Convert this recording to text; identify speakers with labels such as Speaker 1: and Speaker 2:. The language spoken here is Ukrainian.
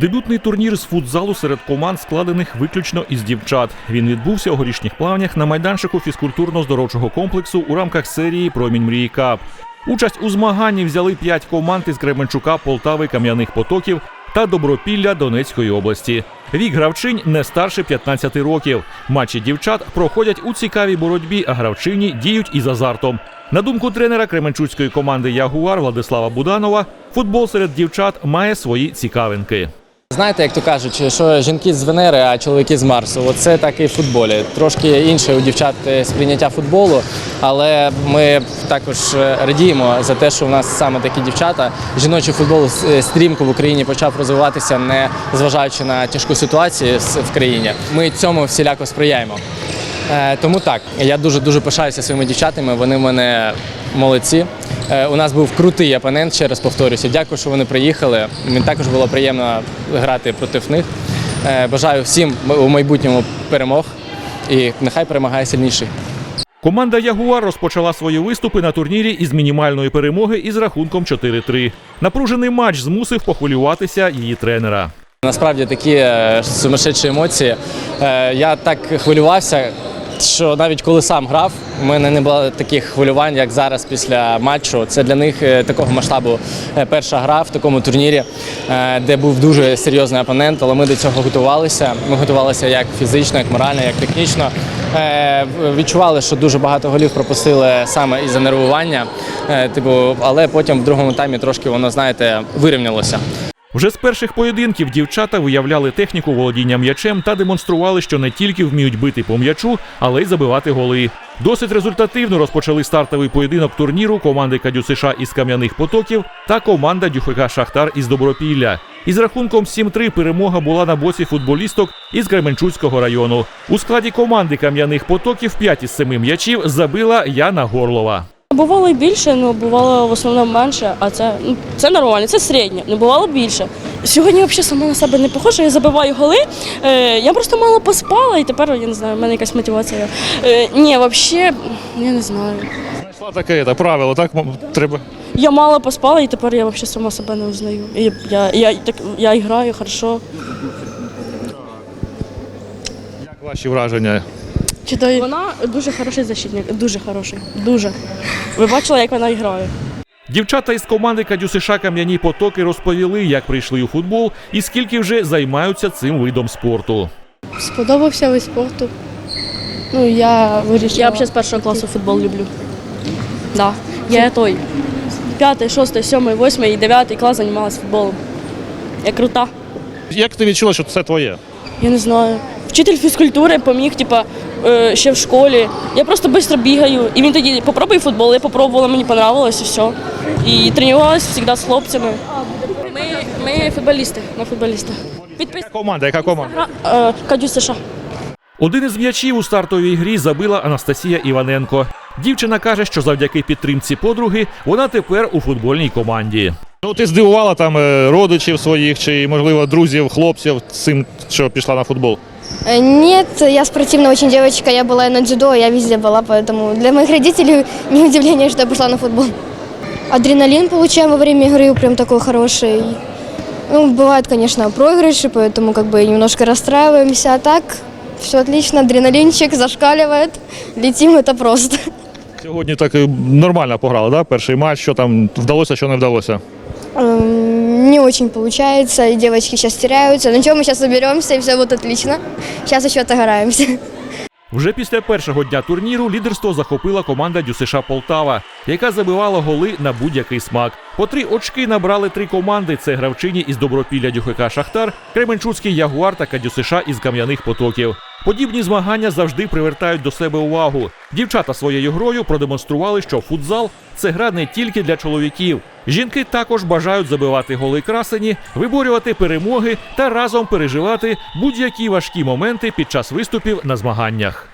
Speaker 1: Дебютний турнір з футзалу серед команд складених виключно із дівчат. Він відбувся у горішніх плавнях на майданчику фізкультурно-здоровчого комплексу у рамках серії Промінь мрії Кап. Участь у змаганні взяли п'ять команд із Кременчука, Полтави, Кам'яних Потоків та Добропілля Донецької області. Вік гравчинь не старше 15 років. Матчі дівчат проходять у цікавій боротьбі, а гравчині діють із азартом. На думку тренера Кременчуцької команди Ягуар Владислава Буданова, футбол серед дівчат має свої цікавинки.
Speaker 2: Знаєте, як то кажуть, що жінки з Венери, а чоловіки з Марсу. Оце так і в футболі. Трошки інше у дівчат сприйняття футболу, але ми також е, радіємо за те, що в нас саме такі дівчата. Жіночий футбол е, стрімко в Україні почав розвиватися, не зважаючи на тяжку ситуацію в країні. Ми цьому всіляко сприяємо. Е, Тому так, я дуже дуже пишаюся своїми дівчатами. Вони в мене молодці. Е, У нас був крутий опонент, ще раз повторюся. Дякую, що вони приїхали. Мені також було приємно грати проти них. Е, Бажаю всім у майбутньому перемог і нехай перемагає сильніший.
Speaker 1: Команда Ягуар розпочала свої виступи на турнірі із мінімальної перемоги із рахунком 4-3. Напружений матч змусив похвилюватися її тренера.
Speaker 2: Насправді такі е, сумасшедші емоції. Я так хвилювався, що навіть коли сам грав, у мене не було таких хвилювань, як зараз після матчу. Це для них е, такого масштабу е, перша гра в такому турнірі, е, де був дуже серйозний опонент, але ми до цього готувалися. Ми готувалися як фізично, як морально, як технічно. Відчували, що дуже багато голів пропустили саме із-за нервування. Типу, але потім в другому таймі трошки воно, знаєте, вирівнялося.
Speaker 1: Вже з перших поєдинків дівчата виявляли техніку володіння м'ячем та демонстрували, що не тільки вміють бити по м'ячу, але й забивати голи. Досить результативно розпочали стартовий поєдинок турніру команди Кадю США із Кам'яних Потоків та команда Дюхика Шахтар із Добропілля. Із рахунком 7-3 перемога була на боці футболісток із Кременчуцького району. У складі команди Кам'яних Потоків 5 із 7 м'ячів забила Яна Горлова.
Speaker 3: Бувало і більше, але бувало в основному менше, а це, ну, це нормально, це середньо, не бувало більше. Сьогодні взагалі сама на себе не похожа, я забиваю голи. Е, я просто мало поспала і тепер, я не знаю, в мене якась мотивація. Е, ні, взагалі, я не знаю.
Speaker 1: Знайшла таке та правило, так треба.
Speaker 3: Я мало поспала і тепер я взагалі сама себе не узнаю. І я, я, так, я граю хорошо.
Speaker 1: Як ваші враження?
Speaker 3: Читаю. Вона дуже хороший защитник, дуже хороший, дуже. Ви бачили, як вона грає?
Speaker 1: Дівчата із команди Кадю США Кам'яні Потоки розповіли, як прийшли у футбол і скільки вже займаються цим видом спорту.
Speaker 4: Сподобався вид спорту. Ну, я вирішила.
Speaker 3: Я взагалі з першого класу футбол люблю. Да. Я той п'ятий, шостий, сьомий, восьмий і дев'ятий клас займалася футболом. Я крута.
Speaker 1: Як ти відчула, що це твоє?
Speaker 3: Я не знаю. Вчитель фізкультури поміг, типа, е, ще в школі. Я просто швидко бігаю. І він тоді попробуй футбол, я попробувала, мені понравилось і все. І тренувалася завжди з хлопцями. Ми, ми футболісти, ми футболісти. Підпис...
Speaker 1: Команда, яка команда?
Speaker 3: Гра, е, Кадю США.
Speaker 1: Один із м'ячів у стартовій грі забила Анастасія Іваненко. Дівчина каже, що завдяки підтримці подруги вона тепер у футбольній команді.
Speaker 5: Ну, ти здивувала там е, родичів своїх чи, можливо, друзів, хлопців цим, що пішла на футбол.
Speaker 4: Э, Нет, я спортивная очень девочка, я была и на дзюдо, я везде была, поэтому для моих родителей не удивление, что я пошла на футбол. Адреналин получаем во время игры, прям такой хороший. Ну, бывают, конечно, проигрыши, поэтому как бы немножко расстраиваемся, а так все отлично, адреналинчик зашкаливает, летим, это просто.
Speaker 5: Сьогодні так нормально пограла, да? перший матч, що там вдалося, що не вдалося.
Speaker 4: Эм, Не очень получается, и девочки сейчас теряются. Но ничего, мы сейчас соберемся, и все будет отлично. Сейчас еще отыграемся.
Speaker 1: Вже після першого дня турніру лідерство захопила команда ДЮСШ Полтава, яка забивала голи на будь-який смак. По три очки набрали три команди: це гравчині із Добропілля ДЮХК Шахтар, Кременчуцький Ягуар та КДЮСШ із Кам'яних Потоків. Подібні змагання завжди привертають до себе увагу. Дівчата своєю грою продемонстрували, що футзал це гра не тільки для чоловіків. Жінки також бажають забивати голи красені, виборювати перемоги та разом переживати будь-які важкі моменти під час виступів на змаганнях.